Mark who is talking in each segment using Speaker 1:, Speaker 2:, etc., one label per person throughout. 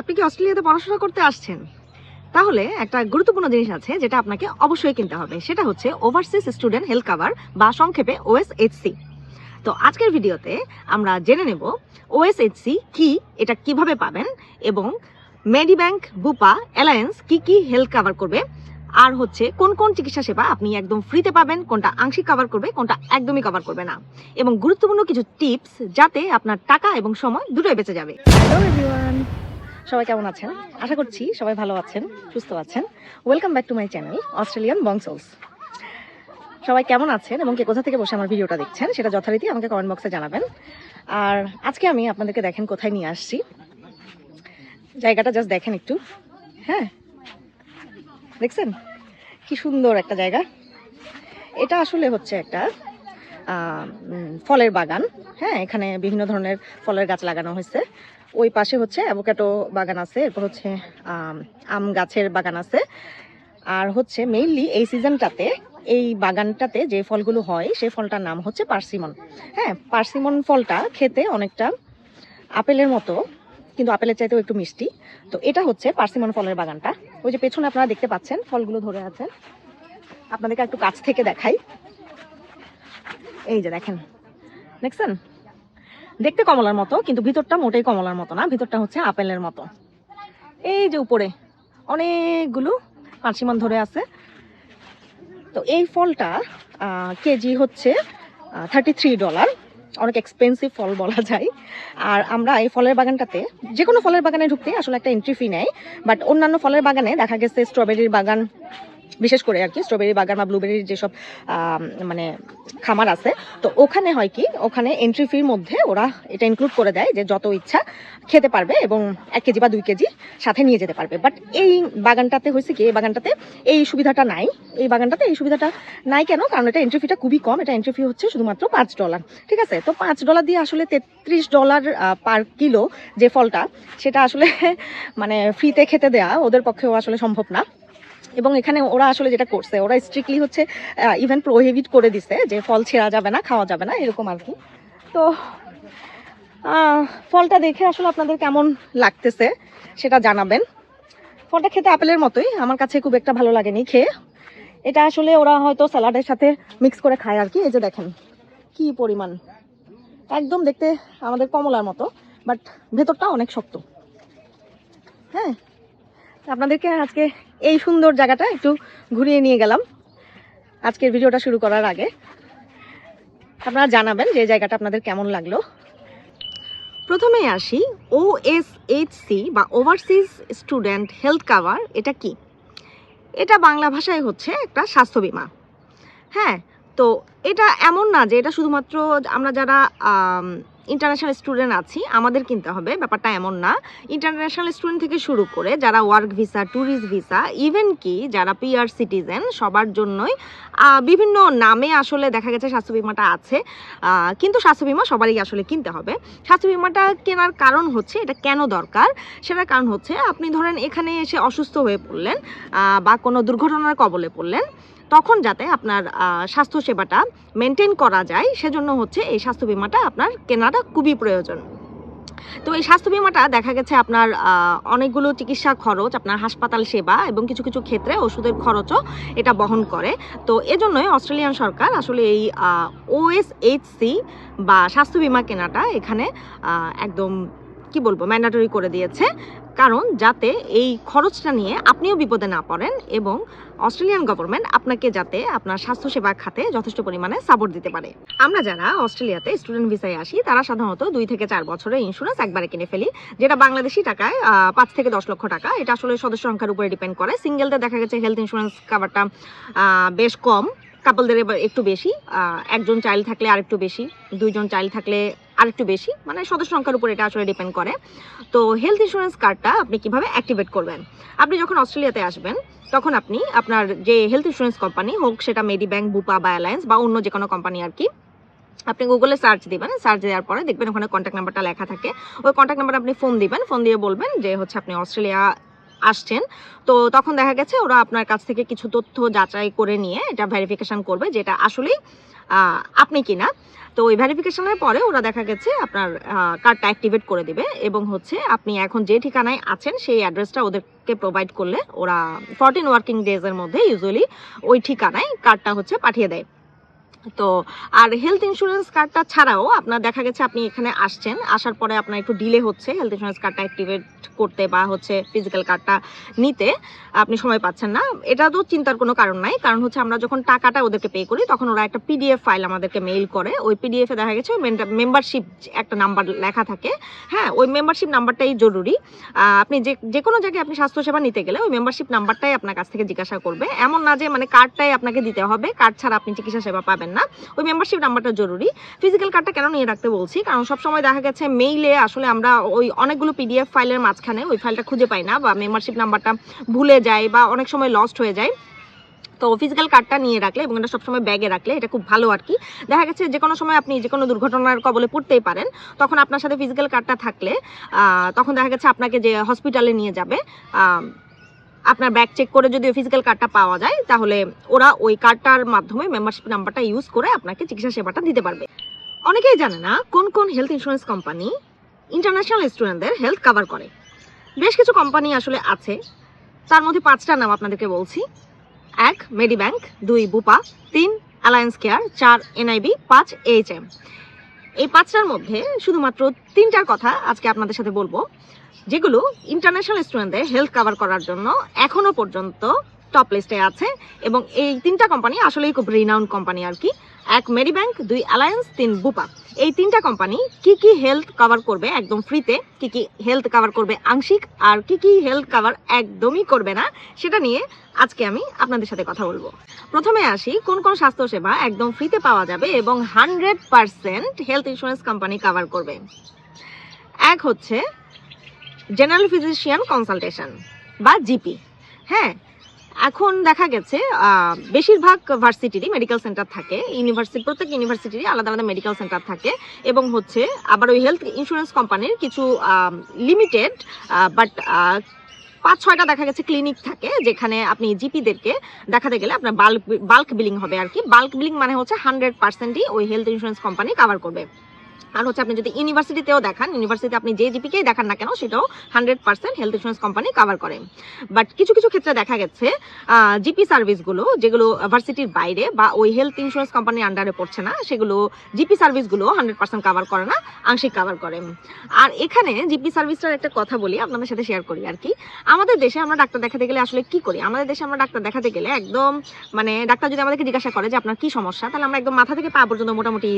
Speaker 1: আপনি কি অস্ট্রেলিয়াতে পড়াশোনা করতে আসছেন? তাহলে একটা গুরুত্বপূর্ণ জিনিস আছে যেটা আপনাকে অবশ্যই কিনতে হবে। সেটা হচ্ছে ওভারসিজ স্টুডেন্ট হেলথ কাভার বা সংক্ষেপে ওএসএইচসি তো আজকের ভিডিওতে আমরা জেনে নেব ওএসএইচসি কি, এটা কীভাবে পাবেন এবং মেডিব্যাংক বুপা অ্যালায়েন্স কি কি হেলথ কাভার করবে, আর হচ্ছে কোন কোন চিকিৎসা সেবা আপনি একদম ফ্রিতে পাবেন, কোনটা আংশিক কভার করবে, কোনটা একদমই কভার করবে না। এবং গুরুত্বপূর্ণ কিছু টিপস যাতে আপনার টাকা এবং সময় দুটোই বেঁচে যাবে। হ্যালো সবাই কেমন আছেন? আশা করছি সবাই ভালো আছেন, সুস্থ আছেন। Welcome back to my channel Australian বংসলস সবাই কেমন আছেন এবং কে কোথা থেকে বসে আমার ভিডিওটা দেখছেন, সেটা যথারীতি আমাকে কমেন্ট বক্সে জানাবেন। আর আজকে আমি আপনাদেরকে দেখেন কোথায় নিয়ে আসছি। জায়গাটা জাস্ট দেখেন একটু। হ্যাঁ? দেখছেন? কি সুন্দর একটা জায়গা। এটা আসলে হচ্ছে একটা ফলের বাগান। হ্যাঁ এখানে বিভিন্ন ধরনের ফলের গাছ লাগানো হয়েছে। ওই পাশে হচ্ছে অ্যাভোকাটো বাগান আছে এরপর হচ্ছে আম, গাছের বাগান আছে। আর হচ্ছে মেইনলি এই সিজনটাতে এই বাগানটাতে যে ফলগুলো হয় সেই ফলটার নাম হচ্ছে পার্সিমন। হ্যাঁ পার্সিমন ফলটা খেতে অনেকটা আপেলের মতো কিন্তু আপেলের চাইতেও একটু মিষ্টি। তো এটা হচ্ছে পার্সিমন ফলের বাগানটা। ওই যে পেছনে আপনারা দেখতে পাচ্ছেন ফলগুলো ধরে আছে। আপনাদেরকে একটু কাছ থেকে দেখাই। এই যে দেখেন, দেখছেন? দেখতে কমলার মতো, কিন্তু ভিতরটা মোটেই কমলার মতো না, ভিতরটা হচ্ছে আপেলের মতো। এই যে উপরে অনেকগুলো পাঁচিমান ধরে আছে। তো এই ফলটা কেজি হচ্ছে থার্টি থ্রি ডলার অনেক এক্সপেন্সিভ ফল বলা যায়। আর আমরা এই ফলের বাগানটাতে যে কোনো ফলের বাগানে ঢুকতে আসলে একটা এন্ট্রি ফি নেয়। বাট অন্যান্য ফলের বাগানে দেখা গেছে স্ট্রবেরির বাগান বিশেষ করে আর কি স্ট্রবেরি বাগান বা ব্লুবেরির যেসব মানে খামার আছে, তো ওখানে হয় কি, ওখানে এন্ট্রি ফির মধ্যে ওরা এটা ইনক্লুড করে দেয় যে যত ইচ্ছা খেতে পারবে এবং এক কেজি বা দুই কেজি সাথে নিয়ে যেতে পারবে। বাট এই বাগানটাতে হয়েছে কি, এই বাগানটাতে এই সুবিধাটা নাই, এই বাগানটাতে এই সুবিধাটা নাই কেন? কারণ এটা এন্ট্রি ফিটা খুবই কম, এটা এন্ট্রি ফি হচ্ছে শুধুমাত্র পাঁচ ডলার ঠিক আছে? তো পাঁচ ডলার দিয়ে আসলে তেত্রিশ ডলার পার কিলো যে ফলটা, সেটা আসলে মানে ফ্রিতে খেতে দেওয়া ওদের পক্ষেও আসলে সম্ভব না। এবং এখানে ওরা আসলে যেটা করছে, ওরা স্ট্রিক্টলি হচ্ছে ইভেন প্রোহিবিট করে দিছে যে ফল ছেঁড়া যাবে না, খাওয়া যাবে না, এরকম আর কি। তো ফলটা দেখে আসলে আপনাদের কেমন লাগতেছে সেটা জানাবেন। ফলটা খেতে আপেলের মতোই, আমার কাছে খুব একটা ভালো লাগেনি খেয়ে। এটা আসলে ওরা হয়তো স্যালাডের সাথে মিক্স করে খায় আর কি, এই যে দেখেন কি পরিমাণ। একদম দেখতে আমাদের কমলার মতো বাট ভেতরটা অনেক শক্ত। হ্যাঁ আপনাদেরকে আজকে এই সুন্দর জায়গাটা একটু ঘুরিয়ে নিয়ে গেলাম। আজকের ভিডিওটা শুরু করার আগে আপনারা জানাবেন যে জায়গাটা আপনাদের কেমন লাগল। প্রথমেই আসি ওএসএইচসি বা ওভারসিজ স্টুডেন্ট হেলথ কাভার এটা কি? এটা বাংলা ভাষায় হচ্ছে একটা স্বাস্থ্য বীমা। হ্যাঁ তো এটা এমন না যে এটা শুধুমাত্র আমরা যারা ইন্টারন্যাশনাল স্টুডেন্ট আছি, আমাদের কিনতে হবে, ব্যাপারটা এমন না। ইন্টারন্যাশনাল স্টুডেন্ট থেকে শুরু করে যারা work visa tourist visa even কি যারা পিআর সিটিজেন সবার জন্যই বিভিন্ন নামে আসলে দেখা গেছে স্বাস্থ্য বিমাটা আছে কিন্তু স্বাস্থ্য বিমা সবারই আসলে কিনতে হবে। স্বাস্থ্য বিমাটা কেনার কারণ হচ্ছে এটা কেন দরকার? সেটার কারণ হচ্ছে আপনি ধরেন এখানে এসে অসুস্থ হয়ে পড়লেন বা কোনো দুর্ঘটনার কবলে পড়লেন তখন যাতে আপনার আহ, স্বাস্থ্য সেবাটা মেনটেন করা যায় সেজন্য হচ্ছে এই স্বাস্থ্য বিমাটা আপনার কেনাটা খুবই প্রয়োজন। তো এই স্বাস্থ্য বিমাটা দেখা গেছে আপনার অনেকগুলো চিকিৎসা খরচ আপনার হাসপাতাল সেবা এবং কিছু কিছু ক্ষেত্রে ওষুধের খরচও এটা বহন করে। তো এজন্যই অস্ট্রেলিয়ান সরকার আসলে এই ওএসএইচসি বা স্বাস্থ্য বিমা কেনাটা এখানে একদম কি বলব ম্যান্ডাটরি করে দিয়েছে। কারণ যাতে এই খরচটা নিয়ে আপনিও বিপদে না পড়েন এবং অস্ট্রেলিয়ান গভর্নমেন্ট আপনাকে যাতে আপনার স্বাস্থ্যসেবা খাতে যথেষ্ট পরিমাণে সাপোর্ট দিতে পারে। আমরা যারা অস্ট্রেলিয়াতে স্টুডেন্ট ভিসায় আসি, তারা সাধারণত দুই থেকে চার বছরের ইন্স্যুরেন্স একবারে কিনে ফেলি, যেটা বাংলাদেশি টাকায় পাঁচ থেকে দশ লক্ষ টাকা। এটা আসলে সদস্য সংখ্যার উপরে ডিপেন্ড করে। সিঙ্গেলদের দেখা গেছে হেলথ ইন্স্যুরেন্স কাভারটা বেশ কম। কাপলদের এবার একটু বেশি একজন চাইল্ড থাকলে আরেকটু বেশি, দুইজন চাইল্ড থাকলে আরেকটু বেশি মানে সদস্য সংখ্যার উপর এটা আসলে ডিপেন্ড করে। তো হেলথ ইন্স্যুরেন্স কার্ডটা আপনি কীভাবে অ্যাক্টিভেট করবেন? আপনি যখন অস্ট্রেলিয়াতে আসবেন, তখন আপনি আপনার যে হেলথ ইন্স্যুরেন্স কোম্পানি হোক, সেটা মেডিব্যাংক বুপা বা অ্যালায়েন্স বা অন্য যে কোনো কোম্পানি আর কি, আপনি গুগলে সার্চ দিবেন সার্চ দেওয়ার পরে দেখবেন ওখানে কন্ট্যাক্ট নাম্বারটা লেখা থাকে। ওই কন্ট্যাক্ট নাম্বার আপনি ফোন দিবেন ফোন দিয়ে বলবেন যে হচ্ছে আপনি অস্ট্রেলিয়া আসছেন। তো তখন দেখা গেছে ওরা আপনার কাছ থেকে কিছু তথ্য যাচাই করে নিয়ে এটা ভেরিফিকেশন করবে যেটা আসলেই আপনি কিনা। তো ওই ভেরিফিকেশনের পরে ওরা দেখা গেছে আপনার কার্ডটা অ্যাক্টিভেট করে দেবে এবং হচ্ছে আপনি এখন যে ঠিকানায় আছেন সেই অ্যাড্রেসটা ওদেরকে প্রোভাইড করলে ওরা ফরটিন ওয়ার্কিং ডেজের মধ্যে ইউজুয়ালি ওই ঠিকানায় কার্ডটা হচ্ছে পাঠিয়ে দেয়। তো, আর হেলথ ইন্স্যুরেন্স কার্ডটা ছাড়াও আপনার দেখা গেছে আপনি এখানে আসছেন, আসার পরে আপনার একটু ডিলে হচ্ছে হেলথ ইন্স্যুরেন্স কার্ডটা অ্যাক্টিভেট করতে বা হচ্ছে ফিজিক্যাল কার্ডটা নিতে, আপনি সময় পাচ্ছেন না। এটা তো চিন্তার কোনো কারণ নাই, কারণ হচ্ছে আমরা যখন টাকাটা ওদেরকে পে করি, তখন ওরা একটা পিডিএফ ফাইল আমাদেরকে মেইল করে। ওই পিডিএফে দেখা গেছে ওই মেম্বারশিপ একটা নাম্বার লেখা থাকে। হ্যাঁ ওই মেম্বারশিপ নাম্বারটাই জরুরি। আপনি যে যে কোনো জায়গায় আপনি স্বাস্থ্যসেবা নিতে গেলে ওই মেম্বারশিপ নাম্বারটাই আপনার কাছ থেকে জিজ্ঞাসা করবে। এমন না যে মানে কার্ডটাই আপনাকে দিতে হবে কার্ড ছাড়া আপনি চিকিৎসা সেবা পাবেন না। ওই মেম্বারশিপ নাম্বারটা জরুরি। ফিজিক্যাল কার্ডটা কেন নিয়ে রাখতে বলছি? কারণ সবসময় দেখা গেছে মেইলে আসলে আমরা ওই অনেকগুলো পিডিএফ ফাইলের মাঝখানে ওই ফাইলটা খুঁজে পাই না বা মেম্বারশিপ নাম্বারটা ভুলে যায় বা অনেক সময় লস্ট হয়ে যায়। তো ফিজিক্যাল কার্ডটা নিয়ে রাখলে এবং এটা সবসময় ব্যাগে রাখলে এটা খুব ভালো আর কি। দেখা গেছে যে কোনো সময় আপনি যে কোনো দুর্ঘটনার কবলে পড়তেই পারেন। তখন আপনার সাথে ফিজিক্যাল কার্ডটা থাকলে তখন দেখা গেছে আপনাকে যে হসপিটালে নিয়ে যাবে আপনার ব্যাগ চেক করে যদি ফিজিক্যাল কার্ডটা পাওয়া যায়, তাহলে ওরা ওই কার্ডটার মাধ্যমে মেম্বারশিপ নাম্বারটা ইউজ করে আপনাকে চিকিৎসা সেবাটা দিতে পারবে। অনেকেই জানে না কোন কোন হেলথ ইন্স্যুরেন্স কোম্পানি ইন্টারন্যাশনাল স্টুডেন্টদের হেলথ কভার করে। বেশ কিছু কোম্পানি আসলে আছে, তার মধ্যে পাঁচটা নাম আপনাদেরকে বলছি। এক মেডিব্যাংক দুই, বুপা, তিন অ্যালায়েন্স কেয়ার চার এনআইবি পাঁচ এইচ এম এই পাঁচটার মধ্যে শুধুমাত্র তিনটার কথা আজকে আপনাদের সাথে বলব। যেগুলো ইন্টারন্যাশনাল স্টুডেন্টদের হেলথ কভার করার জন্য এখনও পর্যন্ত টপ লিস্টে আছে এবং এই তিনটা কোম্পানি আসলেই খুব রিনাউন্ড কোম্পানি আর কি। এক মেরি ব্যাংক দুই অ্যালায়েন্স তিন বুপা এই তিনটা কোম্পানি কি কি হেলথ কভার করবে একদম ফ্রিতে কি কি হেলথ কভার করবে আংশিক আর কি কি হেলথ কভার একদমই করবে না, সেটা নিয়ে আজকে আমি আপনাদের সাথে কথা বলব। প্রথমে আসি, কোন কোন স্বাস্থ্য সেবা একদম ফ্রিতে পাওয়া যাবে এবং hundred percent health insurance company cover করবে। এক হচ্ছে জেনারেল ফিজিশিয়ান কনসালটেশন বা জিপি হ্যাঁ এখন দেখা গেছে বেশিরভাগ ভার্সিটিরই মেডিকেল সেন্টার থাকে ইউনিভার্সিটি প্রত্যেক ইউনিভার্সিটিরই আলাদা আলাদা মেডিকেল সেন্টার থাকে এবং হচ্ছে আবার ওই হেলথ ইন্স্যুরেন্স কোম্পানির কিছু লিমিটেড বাট পাঁচ ছয়টা দেখা গেছে ক্লিনিক থাকে যেখানে আপনি জিপিদেরকে দেখাতে গেলে আপনার বাল্ক বাল্ক বিলিং হবে আর কি। বাল্ক বিলিং মানে হচ্ছে হান্ড্রেড পার্সেন্টই ওই হেলথ ইন্স্যুরেন্স কোম্পানি কভার করবে। আর হচ্ছে আপনি যদি ইউনিভার্সিটিতেও দেখান ইউনিভার্সিটিতে আপনি যে জিপিকেই দেখান না কেন, সেটাও hundred percent health insurance company cover করে। বাট কিছু কিছু ক্ষেত্রে দেখা গেছে জিপি সার্ভিসগুলো যেগুলো ভার্সিটির বাইরে বা ওই হেলথ ইন্স্যুরেন্স কোম্পানির আন্ডারে পড়ছে না, সেগুলো জিপি সার্ভিসগুলো হান্ড্রেড পার্সেন্ট কভার করে না, আংশিক কভার করে। আর এখানে জিপি সার্ভিসটার একটা কথা বলি, আপনাদের সাথে শেয়ার করি আর কি। আমাদের দেশে আমরা ডাক্তার দেখাতে গেলে আসলে কি করি? আমাদের দেশে আমরা ডাক্তার দেখাতে গেলে একদম মানে ডাক্তার যদি আমাদেরকে জিজ্ঞাসা করে যে আপনার কি সমস্যা, তাহলে আমরা একদম মাথা থেকে পা পর্যন্ত মোটামুটি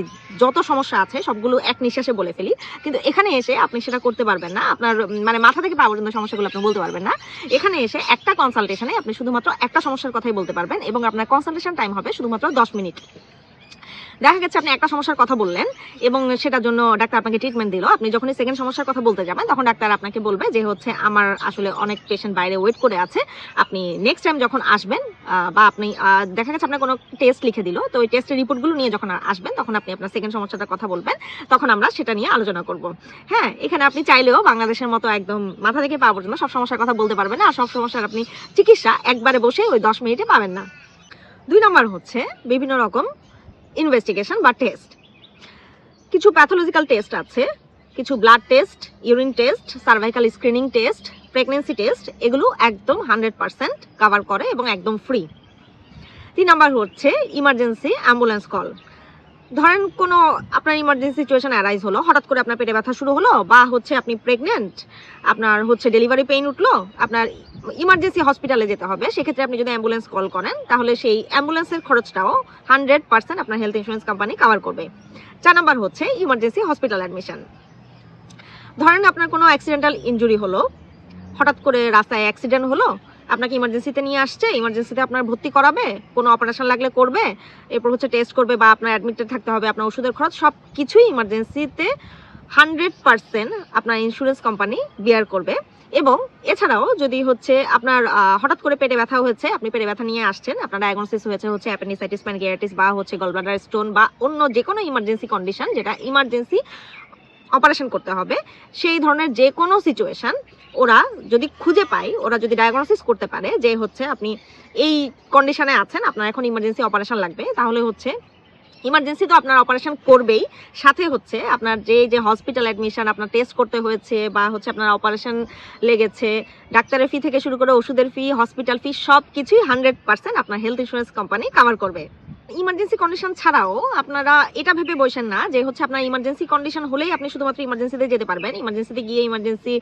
Speaker 1: যত সমস্যা আছে, সবগুলো এক নিঃশ্বাসে বলে ফেলি। কিন্তু এখানে এসে আপনি সেটা করতে পারবেন না। আপনার মানে মাথা থেকে পা পর্যন্ত সমস্যাগুলো আপনি বলতে পারবেন না। এখানে এসে একটা কনসালটেশনে আপনি শুধুমাত্র একটা সমস্যার কথাই বলতে পারবেন এবং আপনার কনসালটেশন টাইম হবে শুধুমাত্র দশ মিনিট। দেখা গেছে আপনি একটা সমস্যার কথা বললেন এবং সেটার জন্য ডাক্তার আপনাকে ট্রিটমেন্ট দিল। আপনি যখনই সেকেন্ড সমস্যার কথা বলতে যাবেন, তখন ডাক্তার আপনাকে বলবে যে হচ্ছে আমার আসলে অনেক পেশেন্ট বাইরে ওয়েট করে আছে। আপনি নেক্সট টাইম যখন আসবেন বা আপনি দেখা গেছে আপনার কোনো টেস্ট লিখে দিল, তো ওই টেস্টের রিপোর্টগুলো নিয়ে যখন আসবেন, তখন আপনি আপনার সেকেন্ড সমস্যাটার কথা বলবেন। তখন আমরা সেটা নিয়ে আলোচনা করব। হ্যাঁ এখানে আপনি চাইলেও বাংলাদেশের মতো একদম মাথা থেকে পা পর্যন্ত সব সমস্যার কথা বলতে পারবেন না, আর সব সমস্যার আপনি চিকিৎসা একবারে বসে ওই দশ মিনিটে পাবেন না। দুই নম্বর হচ্ছে বিভিন্ন রকম ইনভেস্টিগেশন বা টেস্ট। কিছু প্যাথোলজিক্যাল টেস্ট আছে, কিছু blood test, urine test, cervical screening test, pregnancy test, এগুলো একদম হান্ড্রেড পার্সেন্ট কাভার করে এবং একদম ফ্রি তিন নাম্বার হচ্ছে ইমার্জেন্সি অ্যাম্বুলেন্স কল ধরেন কোনো আপনার ইমার্জেন্সি সিচুয়েশন অ্যারাইজ হলো, হঠাৎ করে আপনার পেটে ব্যথা শুরু হলো, বা হচ্ছে আপনি প্রেগনেন্ট আপনার হচ্ছে ডেলিভারি পেইন উঠল, আপনার ইমার্জেন্সি হসপিটালে যেতে হবে, সেক্ষেত্রে আপনি যদি অ্যাম্বুলেন্স কল করেন, তাহলে সেই অ্যাম্বুলেন্সের খরচটাও হান্ড্রেড পার্সেন্ট আপনার হেলথ ইন্স্যুরেন্স কোম্পানি কভার করবে। চার নাম্বার হচ্ছে ইমার্জেন্সি হসপিটাল অ্যাডমিশন ধরেন আপনার কোনো অ্যাক্সিডেন্টাল ইনজুরি হলো, হঠাৎ করে রাস্তায় অ্যাক্সিডেন্ট হলো আপনাকে ইমার্জেন্সিতে নিয়ে আসছে ইমার্জেন্সিতে আপনার ভর্তি করাবে, কোনো অপারেশন লাগলে করবে, এরপর হচ্ছে টেস্ট করবে বা আপনার অ্যাডমিটেড থাকতে হবে, আপনার ওষুধের খরচ সব কিছুই ইমার্জেন্সিতে হান্ড্রেড পার্সেন্ট আপনার ইন্স্যুরেন্স কোম্পানি বিয়ার করবে। এবং এছাড়াও যদি হচ্ছে আপনার হঠাৎ করে পেটে ব্যথা হয়েছে, আপনি পেটে ব্যথা নিয়ে আসছেন, আপনার ডায়াগনোসিস হয়েছে হচ্ছে অ্যাপেন্ডিসাইটিস প্যানক্রিয়াটিস বা হচ্ছে গলব্লাডার স্টোন বা অন্য যে কোনো ইমার্জেন্সি কন্ডিশন যেটা ইমার্জেন্সি অপারেশন করতে হবে, সেই ধরনের যে কোনো সিচুয়েশন ওরা যদি খুঁজে পায়, ওরা যদি ডায়াগনোসিস করতে পারে যে হচ্ছে আপনি এই কন্ডিশনে আছেন, আপনার এখন ইমার্জেন্সি অপারেশন লাগবে, তাহলে হচ্ছে ইমার্জেন্সি তো আপনার অপারেশন করবেই, সাথে হচ্ছে আপনার যে যে হসপিটাল অ্যাডমিশন আপনার টেস্ট করতে হয়েছে বা হচ্ছে আপনার অপারেশন লেগেছে, ডাক্তারের ফি থেকে শুরু করে ওষুধের ফি হসপিটাল ফি সব কিছুই হান্ড্রেড পার্সেন্ট আপনার হেলথ ইন্স্যুরেন্স কোম্পানি কভার করবে। ইমার্জেন্সি কন্ডিশন ছাড়াও আপনারা এটা ভেবে বসেন না যে হচ্ছে আপনার ইমার্জেন্সি কন্ডিশন হলেই আপনি শুধুমাত্র ইমার্জেন্সিতে যেতে পারবেন। ইমার্জেন্সিতে গিয়ে ইমার্জেন্সি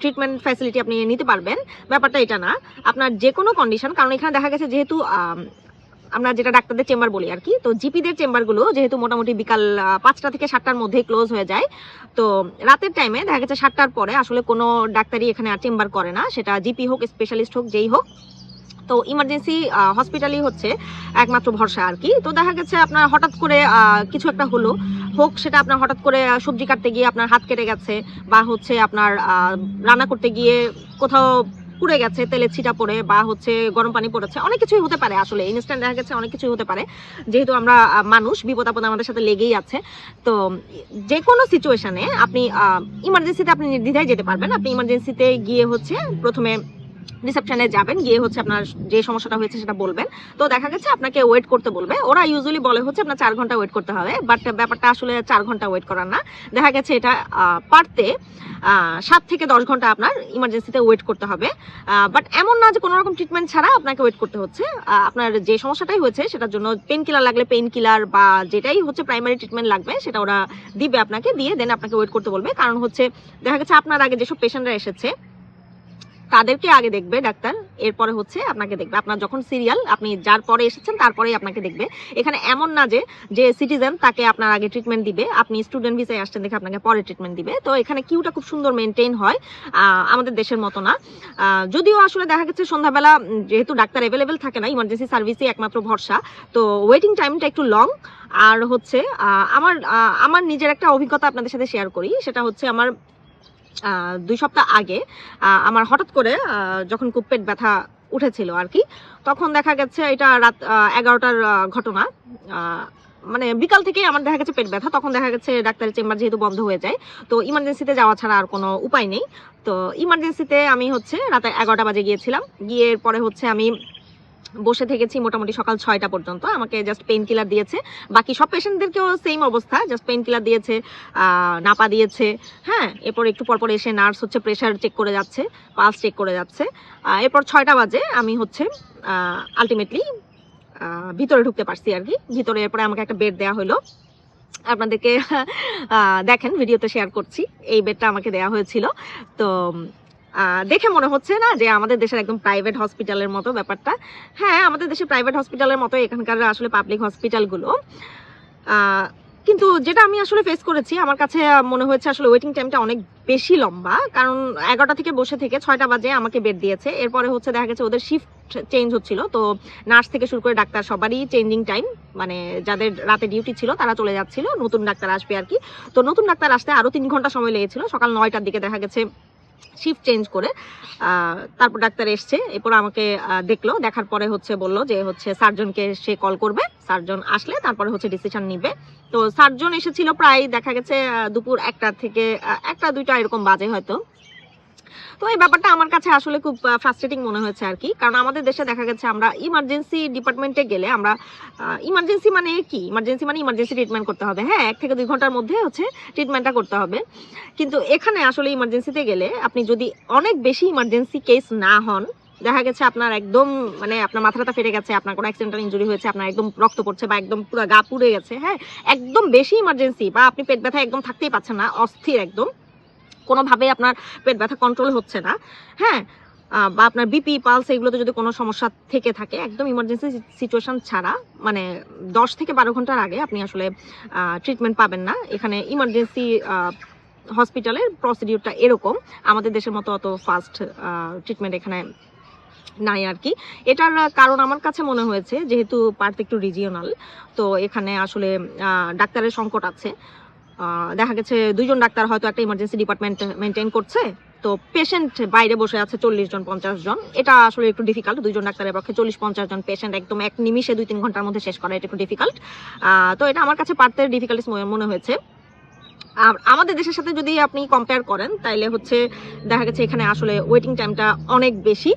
Speaker 1: ট্রিটমেন্ট ফ্যাসিলিটি আপনি নিতে পারবেন। ব্যাপারটা এটা না। আপনার যে কোনো কন্ডিশন কারণ এখানে দেখা গেছে যেহেতু আমরা যেটা ডাক্তারদের চেম্বার বলি আর কি, তো জিপিদের চেম্বারগুলো যেহেতু মোটামুটি বিকাল পাঁচটা থেকে সাতটার মধ্যেই ক্লোজ হয়ে যায়। তো রাতের টাইমে দেখা গেছে সাতটার পরে আসলে কোনো ডাক্তারই এখানে আর চেম্বার করে না। সেটা জিপি হোক স্পেশালিস্ট হোক, যেই হোক। তো ইমার্জেন্সি হসপিটালই হচ্ছে একমাত্র ভরসা আর কি। তো দেখা গেছে আপনার হঠাৎ করে কিছু একটা হলো। হোক, সেটা আপনার হঠাৎ করে সবজি কাটতে গিয়ে আপনার হাত কেটে গেছে বা হচ্ছে আপনার রান্না করতে গিয়ে কোথাও পুড়ে গেছে তেলের ছিটা পড়ে বা হচ্ছে গরম পানি পড়েছে, অনেক কিছুই হতে পারে আসলে। ইনস্ট্যান্ট দেখা গেছে অনেক কিছুই হতে পারে। যেহেতু আমরা মানুষ, বিপদ আপদ আমাদের সাথে লেগেই আছে। তো যে কোনো সিচুয়েশনে আপনি ইমার্জেন্সিতে আপনি নির্দ্বিধায় যেতে পারবেন। আপনি ইমার্জেন্সিতে গিয়ে হচ্ছে প্রথমে রিসেপশনে যাবেন, গিয়ে হচ্ছে আপনার যে সমস্যাটা হয়েছে সেটা বলবেন। তো দেখা গেছে আপনাকে ওয়েট করতে বলবে। ওরা ইউজুয়ালি বলে হচ্ছে আপনার চার ঘণ্টা ওয়েট করতে হবে বাট ব্যাপারটা আসলে চার ঘণ্টা ওয়েট করার না। দেখা গেছে এটা পারতে সাত থেকে দশ ঘণ্টা আপনার ইমার্জেন্সিতে ওয়েট করতে হবে। বাট এমন না যে কোনো রকম ট্রিটমেন্ট ছাড়া আপনাকে ওয়েট করতে হচ্ছে। আপনার যে সমস্যাটাই হয়েছে সেটার জন্য পেন কিলার লাগলে পেন কিলার বা যেটাই হচ্ছে প্রাইমারি ট্রিটমেন্ট লাগবে, সেটা ওরা দিবে আপনাকে, দিয়ে দেন আপনাকে ওয়েট করতে বলবে। কারণ হচ্ছে দেখা গেছে আপনার আগে যেসব পেশেন্টরা এসেছে তাদেরকে আগে দেখবে, ডাক্তার। এরপরে হচ্ছে আপনাকে দেখবে। আপনার যখন সিরিয়াল আপনি যার পরে এসেছেন, তারপরেই আপনাকে দেখবে। এখানে এমন না যে যে সিটিজেন তাকে আপনার আগে ট্রিটমেন্ট দিবে। আপনি স্টুডেন্ট ভিসায় আসছেন দেখে আপনাকে পরে ট্রিটমেন্ট দিবে। তো এখানে কিউটা খুব সুন্দর মেনটেন হয় আমাদের দেশের মতো না। যদিও আসলে দেখা গেছে সন্ধ্যাবেলা যেহেতু ডাক্তার অ্যাভেলেবেল থাকে না ইমার্জেন্সি সার্ভিসই একমাত্র ভরসা। তো ওয়েটিং টাইমটা একটু লং আর হচ্ছে আমার আমার নিজের একটা অভিজ্ঞতা আপনাদের সাথে শেয়ার করি। সেটা হচ্ছে আমার দুই সপ্তাহ আগে আমার হঠাৎ করে যখন খুব পেট ব্যথা উঠেছিল আর কি, তখন দেখা গেছে এটা রাত এগারোটার ঘটনা। মানে বিকাল থেকেই আমার দেখা গেছে পেট ব্যথা, তখন দেখা গেছে ডাক্তারের চেম্বার যেহেতু বন্ধ হয়ে যায়, তো ইমার্জেন্সিতে যাওয়া ছাড়া আর কোনো উপায় নেই। তো ইমার্জেন্সিতে আমি হচ্ছে রাতে এগারোটা বাজে গিয়েছিলাম। গিয়ে পরে হচ্ছে আমি বসে থেকেছি মোটামুটি সকাল ছয়টা পর্যন্ত। আমাকে জাস্ট পেন কিলার দিয়েছে। বাকি সব পেশেন্টদেরকেও সেম অবস্থা জাস্ট পেন কিলার দিয়েছে নাপা দিয়েছে হ্যাঁ? এরপর একটু পরপর এসে নার্স হচ্ছে প্রেশার চেক করে যাচ্ছে পালস চেক করে যাচ্ছে। এরপর ছয়টা বাজে, আমি হচ্ছে আলটিমেটলি ভিতরে ঢুকতে পারছি আর কি। ভিতরে এরপরে আমাকে একটা বেড দেওয়া হলো। আপনাদেরকে দেখেন ভিডিওতে শেয়ার করছি। এই বেডটা আমাকে দেওয়া হয়েছিল। তো দেখে মনে হচ্ছে না যে আমাদের দেশের একদম প্রাইভেট হসপিটালের মতো ব্যাপারটা। হ্যাঁ আমাদের দেশের প্রাইভেট হসপিটালের মতো এখানকার আসলে পাবলিক হসপিটালগুলো কিন্তু যেটা আমি আসলে ফেস করেছি, আমার কাছে মনে হয়েছে আসলে ওয়েটিং টাইমটা অনেক বেশি লম্বা। কারণ এগারোটা থেকে বসে থেকে ছয়টা বাজে আমাকে বেড দিয়েছে। এরপরে হচ্ছে দেখা গেছে ওদের শিফট চেঞ্জ হচ্ছিল। তো নার্স থেকে শুরু করে ডাক্তার সবারই চেঞ্জিং টাইম মানে যাদের রাতে ডিউটি ছিল তারা চলে যাচ্ছিল। নতুন ডাক্তার আসবে আর কি। তো নতুন ডাক্তার আসতে আরও তিন ঘণ্টা সময় লেগেছিল। সকাল নয়টার দিকে দেখা গেছে শিফট চেঞ্জ করে তারপর ডাক্তার এসছে, এরপর আমাকে দেখল, দেখার পরে হচ্ছে বলল যে হচ্ছে সার্জনকে সে কল করবে, সার্জন আসলে তারপরে হচ্ছে ডিসিশন নিবে। তো সার্জন এসেছিল প্রায়, দেখা গেছে দুপুর একটা থেকে একটা দুইটা এরকম বাজে হয়তো। তো এই ব্যাপারটা আমার কাছে আসলে খুব ফ্রাস্ট্রেটিং মনে হয়েছে আর কি। কারণ আমাদের দেশে দেখা গেছে আমরা ইমার্জেন্সি ডিপার্টমেন্টে গেলে আমরা ইমার্জেন্সি মানে কি? ইমার্জেন্সি মানে ইমার্জেন্সি ট্রিটমেন্ট করতে হবে। হ্যাঁ এক থেকে দুই ঘণ্টার মধ্যে হচ্ছে ট্রিটমেন্টটা করতে হবে। কিন্তু এখানে আসলে ইমার্জেন্সিতে গেলে আপনি যদি অনেক বেশি ইমার্জেন্সি কেস না হন, দেখা গেছে আপনার একদম মানে আপনার মাথাটা ফেটে গেছে, আপনার কোনো অ্যাক্সিডেন্টাল ইঞ্জুরি হয়েছে, আপনার একদম রক্ত পড়ছে বা একদম পুরো গা পুড়ে গেছে হ্যাঁ একদম বেশি ইমার্জেন্সি বা আপনি পেট ব্যথা একদম থাকতেই পাচ্ছেন না, অস্থির একদম কোনোভাবে আপনার পেট ব্যথা কন্ট্রোল হচ্ছে না। হ্যাঁ বা আপনার বিপি পালস এগুলোতে যদি কোনো সমস্যা থেকে থাকে, একদম ইমার্জেন্সি সিচুয়েশন ছাড়া মানে দশ থেকে বারো ঘণ্টার আগে আপনি আসলে ট্রিটমেন্ট পাবেন না। এখানে ইমার্জেন্সি হসপিটালের প্রসিডিউরটা এরকম। আমাদের দেশের মতো অত ফাস্ট ট্রিটমেন্ট এখানে নাই আর কি। এটার কারণ আমার কাছে মনে হয়েছে, যেহেতু পার্থ একটু রিজিওনাল তো এখানে আসলে ডাক্তারের সংকট আছে। দেখা গেছে দুইজন ডাক্তার হয়তো একটা ইমার্জেন্সি ডিপার্টমেন্ট মেনটেন করছে। তো পেশেন্ট বাইরে বসে আছে চল্লিশ জন, পঞ্চাশ জন। এটা আসলে একটু ডিফিকাল্ট দুইজন ডাক্তারের পক্ষে চল্লিশ, পঞ্চাশ জন পেশেন্ট একদম এক নিমিষে দুই, তিন ঘণ্টার মধ্যে শেষ করা, এটা একটু ডিফিকাল্ট তো এটা আমার কাছে পার্থের ডিফিকাল্টিস মনে হয়েছে। আর আমাদের দেশের সাথে যদি আপনি কম্পেয়ার করেন, তাইলে হচ্ছে দেখা গেছে এখানে আসলে ওয়েটিং টাইমটা অনেক বেশি।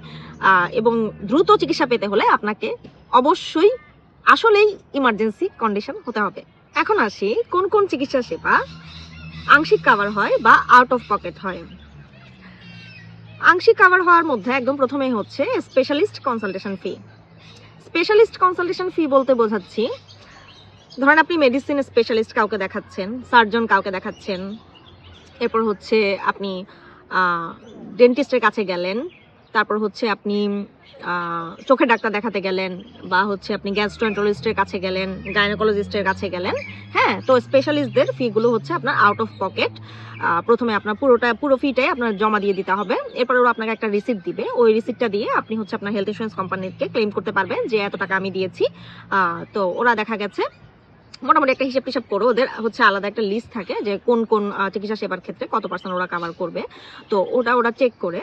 Speaker 1: এবং দ্রুত চিকিৎসা পেতে হলে আপনাকে অবশ্যই আসলেই ইমার্জেন্সি কন্ডিশন হতে হবে। এখন আসি কোন কোন চিকিৎসা সেবা আংশিক কাভার হয় বা আউট অফ পকেট হয়? আংশিক কাভার হওয়ার মধ্যে একদম প্রথমেই হচ্ছে specialist consultation fee specialist consultation fee বলতে বোঝাচ্ছি, ধরেন আপনি মেডিসিন স্পেশালিস্ট কাউকে দেখাচ্ছেন সার্জন কাউকে দেখাচ্ছেন, এরপর হচ্ছে আপনি ডেন্টিস্টের কাছে গেলেন তারপর হচ্ছে আপনি চোখের ডাক্তার দেখাতে গেলেন বা হচ্ছে আপনি গ্যাস্ট্রোএন্টারোলজিস্টের কাছে গেলেন, গাইনোকোলজিস্টের কাছে গেলেন হ্যাঁ? তো স্পেশালিস্টদের ফিগুলো হচ্ছে আপনার আউট অফ পকেট প্রথমে আপনার পুরোটা, পুরো ফিটাই আপনার জমা দিয়ে দিতে হবে। এরপর ওরা আপনাকে একটা রিসিপ্ট দিবে। ওই রিসিপ্টটা দিয়ে আপনি হচ্ছে আপনার হেলথ ইন্স্যুরেন্স কোম্পানিকে ক্লেম করতে পারবেন যে এত টাকা আমি দিয়েছি। তো ওরা দেখা গেছে মোটামুটি একটা হিসাব টিসাব করো, ওদের হচ্ছে আলাদা একটা লিস্ট থাকে যে কোন কোন চিকিৎসা সেবার ক্ষেত্রে কত পার্সেন্ট ওরা কাভার করবে। তো ওটা ওরা চেক করে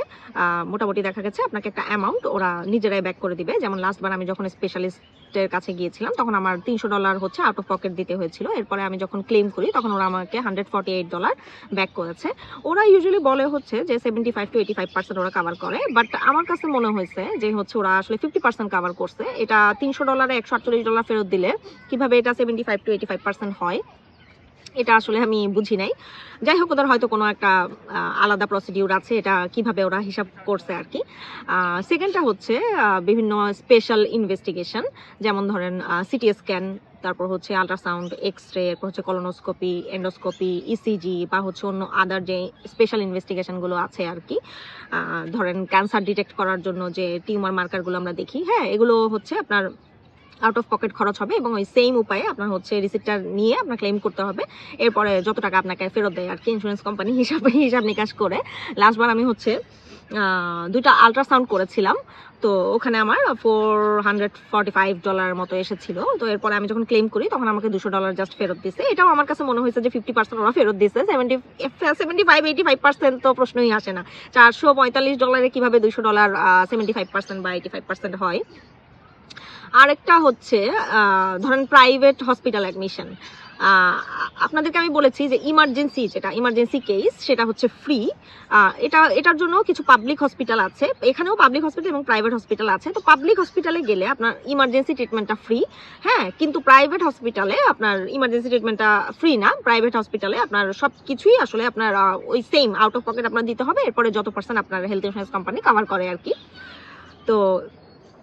Speaker 1: মোটামুটি দেখা গেছে আপনাকে একটা অ্যামাউন্ট ওরা নিজেরাই ব্যাক করে দিবে। যেমন লাস্টবার আমি যখন স্পেশালিস্টের কাছে গিয়েছিলাম, তখন আমার তিনশো ডলার হচ্ছে আউট অফ পকেট দিতে হয়েছিল। এরপরে আমি যখন ক্লেম করি, তখন ওরা আমাকে hundred forty eight dollar back করেছে। ওরা ইউজুয়ালি বলে হচ্ছে যে seventy five to eighty five percent ওরা কাভার করে। বাট আমার কাছে মনে হয়েছে যে হচ্ছে ওরা আসলে ফিফটি পার্সেন্ট কাভার করছে। এটা তিনশো ডলারে একশো আটচল্লিশ ডলার ফেরত দিলে কীভাবে এটা seventy five eighty five percent হয়। এটা আসলে আমি বুঝি নাই। যাই হোক, ওদের হয়তো কোনো একটা আলাদা প্রসিডিউর আছে, এটা কীভাবে ওরা হিসাব করছে আর কি। সেকেন্ডটা হচ্ছে বিভিন্ন স্পেশাল ইনভেস্টিগেশন যেমন ধরেন সিটি স্ক্যান তারপর হচ্ছে আল্ট্রাসাউন্ড এক্স রে এরপর হচ্ছে কলোনোস্কোপি এন্ডোস্কোপি ইসিজি বা হচ্ছে অন্য আদার যে স্পেশাল ইনভেস্টিগেশনগুলো আছে আর কি। ধরেন ক্যান্সার ডিটেক্ট করার জন্য যে টিউমার মার্কারগুলো আমরা দেখি হ্যাঁ এগুলো হচ্ছে আপনার আউট অফ পকেট খরচ হবে এবং ওই সেম উপায়ে আপনার হচ্ছে রিসিপ্টটা নিয়ে আপনার ক্লেম করতে হবে। এরপরে যত টাকা আপনাকে ফেরত দেয় আর কি ইন্স্যুরেন্স কোম্পানি হিসাবে হিসাব নিকাশ করে। লাস্টবার আমি হচ্ছে দুইটা আল্ট্রাসাউন্ড করেছিলাম। তো ওখানে আমার four hundred forty five dollar মতো এসেছিল। তো এরপরে আমি যখন ক্লেম করি, তখন আমাকে দুশো ডলার জাস্ট ফেরত দিছে। এটাও আমার কাছে মনে হয়েছে যে ফিফটি পার্সেন্ট ওরা ফেরত দিছে। Seventy seventy five eighty five percent তো প্রশ্নই আসে না। চারশো পঁয়তাল্লিশ ডলারে কীভাবে দুশো ডলার সেভেন্টি ফাইভ পার্সেন্ট বা এইটি ফাইভ পার্সেন্ট হয়? আরেকটা হচ্ছে ধরেন প্রাইভেট হসপিটাল অ্যাডমিশন আপনাদেরকে আমি বলেছি যে ইমার্জেন্সি যেটা ইমার্জেন্সি কেস সেটা হচ্ছে ফ্রি এটা, এটার জন্য কিছু পাবলিক হসপিটাল আছে। এখানেও পাবলিক হসপিটাল এবং প্রাইভেট হসপিটাল আছে। তো পাবলিক হসপিটালে গেলে আপনার ইমার্জেন্সি ট্রিটমেন্টটা ফ্রি হ্যাঁ কিন্তু প্রাইভেট হসপিটালে আপনার ইমার্জেন্সি ট্রিটমেন্টটা ফ্রি না। প্রাইভেট হসপিটালে আপনার সব কিছুই আসলে আপনার ওই সেম আউট অফ পকেট আপনার দিতে হবে। এরপরে যত পার্সেন্ট আপনার হেলথ ইন্স্যুরেন্স কোম্পানি কভার করে আর কি। তো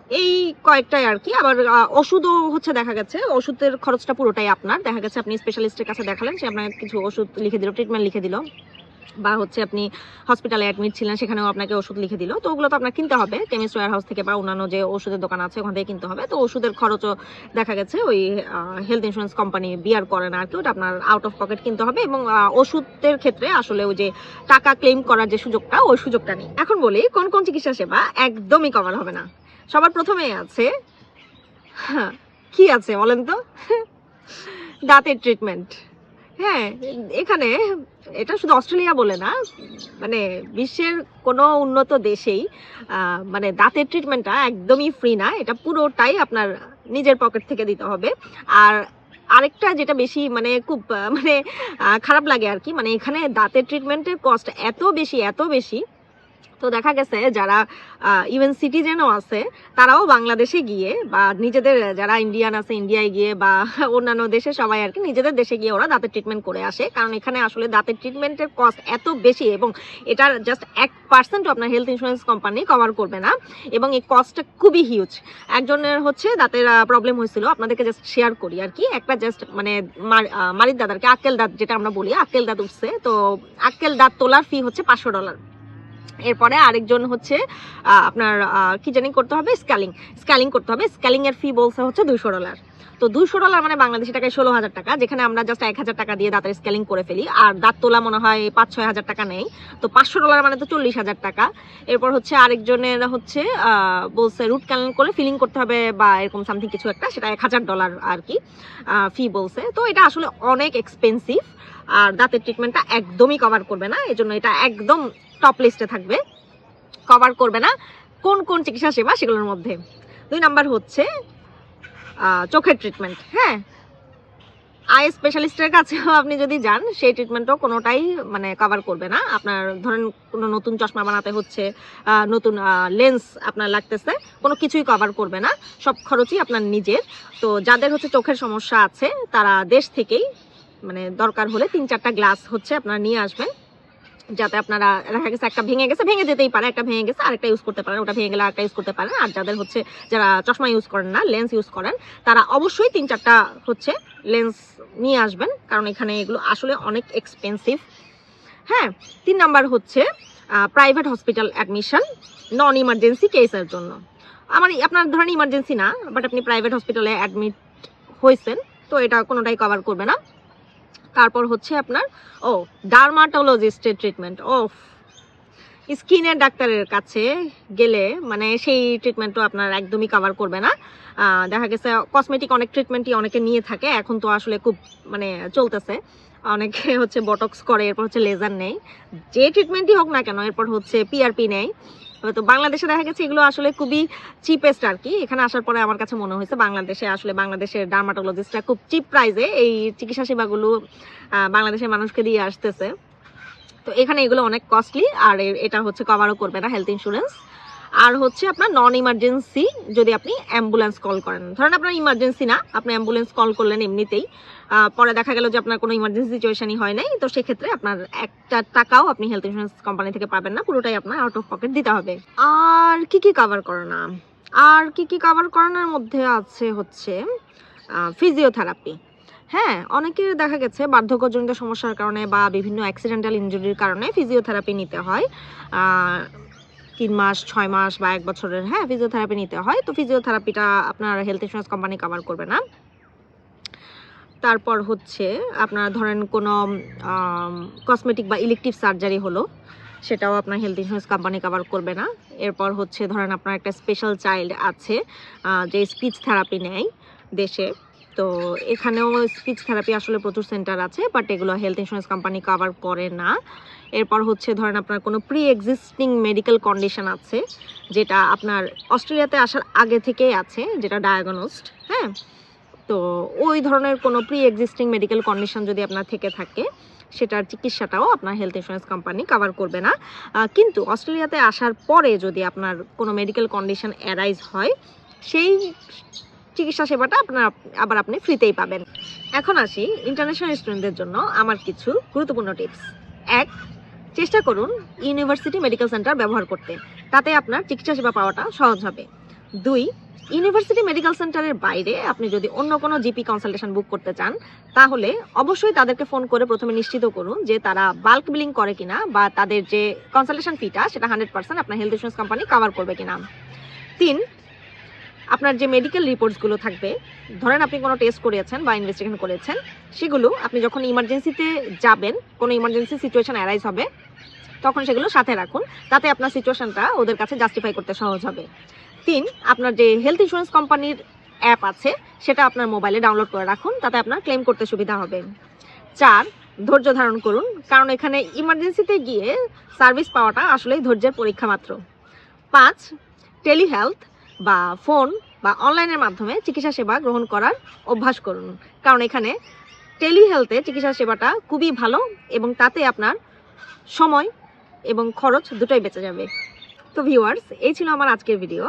Speaker 1: এই কয়েকটাই আর কি। আবার ওষুধও হচ্ছে দেখা গেছে। ওষুধের খরচটা পুরোটাই আপনার। দেখা গেছে আপনি স্পেশালিস্টের কাছে দেখালেন, সে আপনাকে কিছু ওষুধ লিখে দিল ট্রিটমেন্ট লিখে দিল। বা হচ্ছে আপনি হসপিটালে অ্যাডমিট ছিলেন, সেখানেও আপনাকে ওষুধ লিখে দিল। তো ওগুলো তো আপনার কিনতে হবে কেমিস্ট ওয়ার হাউস থেকে বা অন্যান্য যে ওষুধের দোকান আছে, ওখান থেকে কিনতে হবে। তো ওষুধের খরচও দেখা গেছে, ওই হেলথ ইন্স্যুরেন্স কোম্পানি বিয়ার করে না আর কি। ওটা আপনার আউট অফ পকেট কিনতে হবে এবং ওষুধের ক্ষেত্রে আসলে ওই যে টাকা ক্লেম করার যে সুযোগটা, ওই সুযোগটা নেই। এখন বলি, কোন কোন চিকিৎসা সেবা একদমই কভার হবে না। সবার প্রথমে আছে। হ্যাঁ, কি আছে বলেন তো? দাঁতের ট্রিটমেন্ট হ্যাঁ এখানে এটা শুধু অস্ট্রেলিয়া বলে না মানে বিশ্বের কোনো উন্নত দেশেই মানে দাঁতের ট্রিটমেন্টটা একদমই ফ্রি না। এটা পুরোটাই আপনার নিজের পকেট থেকে দিতে হবে। আর আরেকটা যেটা বেশি মানে খুব মানে খারাপ লাগে আর কি মানে এখানে দাঁতের ট্রিটমেন্টের কস্ট এত বেশি এত বেশি তো দেখা গেছে যারা ইভেন সিটিজেনও আছে, তারাও বাংলাদেশে গিয়ে বা নিজেদের, যারা ইন্ডিয়ান আছে ইন্ডিয়ায় গিয়ে বা অন্যান্য দেশে সবাই আর কি নিজেদের দেশে গিয়ে ওরা দাঁতের ট্রিটমেন্ট করে আসে। কারণ এখানে আসলে দাঁতের ট্রিটমেন্টের কস্ট এত বেশি এবং এটার জাস্ট এক পার্সেন্টও আপনার হেলথ ইন্স্যুরেন্স কোম্পানি কভার করবে না এবং এই কস্টটা খুবই হিউজ একজনের হচ্ছে দাঁতের প্রবলেম হয়েছিল, আপনাদেরকে জাস্ট শেয়ার করি আর কি। একটা জাস্ট মানে মার- মারির দাদারকে আক্কেল দাঁত যেটা আমরা বলি, আক্কেল দাঁত উঠছে, তো আক্কেল দাঁত তোলার ফি হচ্ছে পাঁচশো ডলার এরপরে আরেকজন হচ্ছে আপনার কি জানি করতে হবে? স্ক্যালিং স্ক্যালিং করতে হবে। স্ক্যালিং এর ফি বলছে হচ্ছে দুইশো ডলার তো দুইশো ডলার মানে বাংলাদেশি টাকায় ষোলো হাজার টাকা, যেখানে আমরা জাস্ট এক হাজার টাকা দিয়ে দাঁতের স্কেলিং করে ফেলি। আর দাঁত তোলা মনে হয় পাঁচ, ছয় হাজার টাকা নেই। তো পাঁচশো ডলার মানে তো চল্লিশ হাজার টাকা। এরপর হচ্ছে আরেকজনের হচ্ছে বলছে রুট ক্যানেল করে ফিলিং করতে হবে বা এরকম সামথিং কিছু একটা, সেটা এক হাজার ডলার আর কি ফি বলছে। তো এটা আসলে অনেক এক্সপেন্সিভ আর দাঁতের ট্রিটমেন্টটা একদমই কভার করবে না। এজন্য এটা একদম টপ লিস্টে থাকবে। কভার করবে না। কোন কোন চিকিৎসা সেবা সেগুলোর মধ্যে। দুই নাম্বার হচ্ছে চোখের ট্রিটমেন্ট হ্যাঁ? আই স্পেশালিস্টের কাছেও আপনি যদি যান, সেই ট্রিটমেন্টও কোনোটাই মানে কভার করবে না। আপনার ধরেন কোনো নতুন চশমা বানাতে হচ্ছে নতুন লেন্স আপনার লাগতেছে, কোনো কিছুই কভার করবে না। সব খরচই আপনার নিজের। তো যাদের হচ্ছে চোখের সমস্যা আছে, তারা দেশ থেকেই মানে দরকার হলে তিন চারটা গ্লাস হচ্ছে আপনারা নিয়ে আসবেন। যাতে আপনারা, দেখা গেছে একটা ভেঙে গেছে, ভেঙে যেতেই পারে, একটা ভেঙে গেছে, আরেকটা ইউজ করতে পারেন, ওটা ভেঙে গেলে আরেকটা ইউজ করতে পারেন, আর যাদের হচ্ছে, যারা চশমা ইউজ করেন না লেন্স ইউজ করেন, তারা অবশ্যই তিন চারটা হচ্ছে লেন্স নিয়ে আসবেন, কারণ এখানে এগুলো আসলে অনেক এক্সপেন্সিভ হ্যাঁ তিন নাম্বার হচ্ছে private hospital admission non emergency কেসের জন্য। আমার আপনার ধরেন ইমার্জেন্সি না বাট আপনি প্রাইভেট হসপিটালে অ্যাডমিট হয়েছেন, তো এটা কোনোটাই কভার করবে না। তারপর হচ্ছে আপনার, ও ডার্মাটোলজিস্টের ট্রিটমেন্ট ও স্কিনের ডাক্তারের কাছে গেলে মানে সেই ট্রিটমেন্টও আপনার একদমই কভার করবে না। দেখা গেছে কসমেটিক অনেক ট্রিটমেন্টই অনেকে নিয়ে থাকে, এখন তো আসলে খুব মানে চলতেছে। অনেকে হচ্ছে বটক্স করে, এরপর হচ্ছে লেজার নেই। যে ট্রিটমেন্টই হোক না কেন, এরপর হচ্ছে পিআরপি নেই। তো বাংলাদেশে দেখা গেছে এগুলো আসলে খুবই চিপেস্ট আর কি এখানে আসার পরে আমার কাছে মনে হয়েছে বাংলাদেশে আসলে বাংলাদেশের ডার্মাটোলজিস্টরা খুব চিপ প্রাইজে এই চিকিৎসা সেবাগুলো বাংলাদেশের মানুষকে দিয়ে আসতেছে। তো এখানে এগুলো অনেক কস্টলি আর এটা হচ্ছে কভারও করবে না হেলথ ইন্স্যুরেন্স আর হচ্ছে আপনার নন ইমার্জেন্সি যদি আপনি অ্যাম্বুলেন্স কল করেন। ধরেন আপনার ইমার্জেন্সি না, আপনি অ্যাম্বুলেন্স কল করলেন এমনিতেই। পরে দেখা গেল যে আপনার কোনো ইমার্জেন্সি সিচুয়েশনই হয় নাই, তো সেক্ষেত্রে আপনার একটা টাকাও আপনি হেলথ ইন্স্যুরেন্স কোম্পানি থেকে পাবেন না, পুরোটাই আপনার আউট অফ পকেট দিতে হবে। আর কি কি কভার করে না? আর কি কি কভার করানোর মধ্যে আছে হচ্ছে ফিজিওথেরাপি হ্যাঁ অনেকের দেখা গেছে বার্ধক্যজনিত সমস্যার কারণে বা বিভিন্ন অ্যাক্সিডেন্টাল ইঞ্জুরির কারণে ফিজিওথেরাপি নিতে হয়। তিন মাস, ছয় মাস বা এক বছরের হ্যাঁ ফিজিওথেরাপি নিতে হয়। তো ফিজিওথেরাপিটা আপনার হেলথ ইন্স্যুরেন্স কোম্পানি কভার করবে না। তারপর হচ্ছে আপনার ধরেন কোনো কসমেটিক বা ইলেকটিভ সার্জারি হলো, সেটাও আপনার হেলথ ইন্স্যুরেন্স কোম্পানি কভার করবে না। এরপর হচ্ছে ধরেন আপনার একটা স্পেশাল চাইল্ড আছে যে স্পিচ থেরাপি নেয় দেশে। তো এখানেও স্পিচ থেরাপি আসলে প্রচুর সেন্টার আছে বাট এগুলো হেলথ ইন্স্যুরেন্স কোম্পানি কভার করে না। এরপর হচ্ছে ধরেন আপনার কোনো প্রি এক্সিস্টিং মেডিকেল কন্ডিশন আছে, যেটা আপনার অস্ট্রেলিয়াতে আসার আগে থেকেই আছে, যেটা ডায়াগনোসড হ্যাঁ? তো ওই ধরনের কোনো প্রি এক্সিস্টিং মেডিকেল কন্ডিশন যদি আপনার থেকে থাকে, সেটার চিকিৎসাটাও আপনার হেলথ ইন্স্যুরেন্স কোম্পানি কভার করবে না। কিন্তু অস্ট্রেলিয়াতে আসার পরে যদি আপনার কোনো মেডিকেল কন্ডিশন অ্যারাইজ হয়, সেই চিকিৎসা সেবাটা আপনার আবার আপনি ফ্রিতেই পাবেন। এখন আসি ইন্টারন্যাশনাল স্টুডেন্টদের জন্য আমার কিছু গুরুত্বপূর্ণ টিপস এক, চেষ্টা করুন ইউনিভার্সিটি মেডিকেল সেন্টার ব্যবহার করতে। তাতে আপনার চিকিৎসা সেবা পাওয়াটা সহজ হবে। দুই ইউনিভার্সিটি মেডিকেল সেন্টারের বাইরে আপনি যদি অন্য কোনো জিপি কনসালটেশন বুক করতে চান, তাহলে অবশ্যই তাদেরকে ফোন করে প্রথমে নিশ্চিত করুন যে তারা বাল্ক বিলিং করে কিনা বা তাদের যে কনসালটেশন ফিটা সেটা হান্ড্রেড পার্সেন্ট আপনার হেলথ ইন্স্যুরেন্স কোম্পানি কভার করবে কিনা। তিন আপনার যে মেডিকেল রিপোর্টসগুলো থাকবে, ধরেন আপনি কোনো টেস্ট করেছেন বা ইনভেস্টিগেশন করেছেন, সেগুলো আপনি যখন ইমার্জেন্সিতে যাবেন, কোনো ইমার্জেন্সি সিচুয়েশন অ্যারাইজ হবে, তখন সেগুলো সাথে রাখুন, তাতে আপনার সিচুয়েশনটা ওদের কাছে জাস্টিফাই করতে সহজ হবে। তিন, আপনার যে হেলথ ইন্স্যুরেন্স কোম্পানির অ্যাপ আছে, সেটা আপনার মোবাইলে ডাউনলোড করে রাখুন, তাতে আপনার ক্লেম করতে সুবিধা হবে। চার, ধৈর্য ধারণ করুন, কারণ এখানে ইমার্জেন্সিতে গিয়ে সার্ভিস পাওয়াটা আসলেই ধৈর্যের পরীক্ষা মাত্র। পাঁচ টেলিহেলথ বা ফোন বা অনলাইনের মাধ্যমে চিকিৎসা সেবা গ্রহণ করার অভ্যাস করুন। কারণ এখানে টেলিহেলথে চিকিৎসা সেবাটা খুবই ভালো এবং তাতে আপনার সময় এবং খরচ দুটোই বেঁচে যাবে। তো ভিউয়ার্স এই ছিল আমার আজকের ভিডিও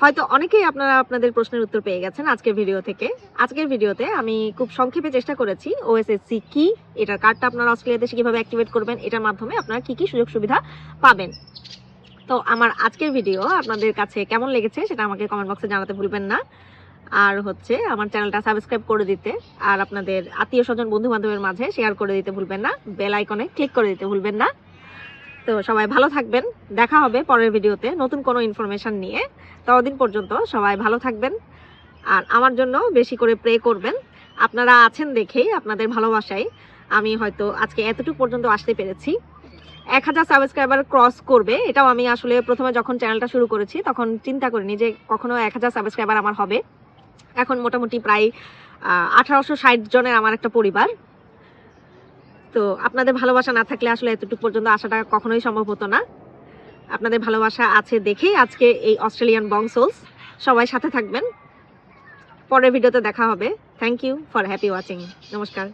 Speaker 1: হয়তো অনেকেই আপনারা আপনাদের প্রশ্নের উত্তর পেয়ে গেছেন আজকের ভিডিও থেকে। আজকের ভিডিওতে আমি খুব সংক্ষেপে চেষ্টা করেছি ওএসএসসি কি, এটার কার্ডটা আপনারা অস্ট্রেলিয়াতে কীভাবে অ্যাক্টিভেট করবেন, এটার মাধ্যমে আপনারা কি কি সুযোগ সুবিধা পাবেন। তো আমার আজকের ভিডিও আপনাদের কাছে কেমন লেগেছে সেটা আমাকে কমেন্ট বক্সে জানাতে ভুলবেন না। আর হচ্ছে আমার চ্যানেলটা সাবস্ক্রাইব করে দিতে, আর আপনাদের আত্মীয় স্বজন বন্ধু বান্ধবের মাঝে শেয়ার করে দিতে ভুলবেন না। বেল আইকনে ক্লিক করে দিতে ভুলবেন না। তো সবাই ভালো থাকবেন। দেখা হবে পরের ভিডিওতে নতুন কোনো ইনফরমেশন নিয়ে। ততদিন পর্যন্ত সবাই ভালো থাকবেন। আর আমার জন্য বেশি করে প্রে করবেন। আপনারা আছেন দেখেই, আপনাদের ভালোবাসায়। আমি হয়তো আজকে এতটুকু পর্যন্ত আসতে পেরেছি। এক হাজার সাবস্ক্রাইবার ক্রস করবে, এটাও আমি আসলে প্রথমে যখন চ্যানেলটা শুরু করেছি, তখন চিন্তা করিনি যে কখনো এক হাজার সাবস্ক্রাইবার আমার হবে। এখন মোটামুটি প্রায় আঠারোশো ষাট জনের আমার একটা পরিবার। তো আপনাদের ভালোবাসা না থাকলে আসলে এতটুকু পর্যন্ত আসাটা কখনোই সম্ভব হতো না। আপনাদের ভালোবাসা আছে দেখেই আজকে এই অস্ট্রেলিয়ান বংসোলস সবাই সাথে থাকবেন। পরের ভিডিওতে দেখা হবে। Thank you for happy watching নমস্কার।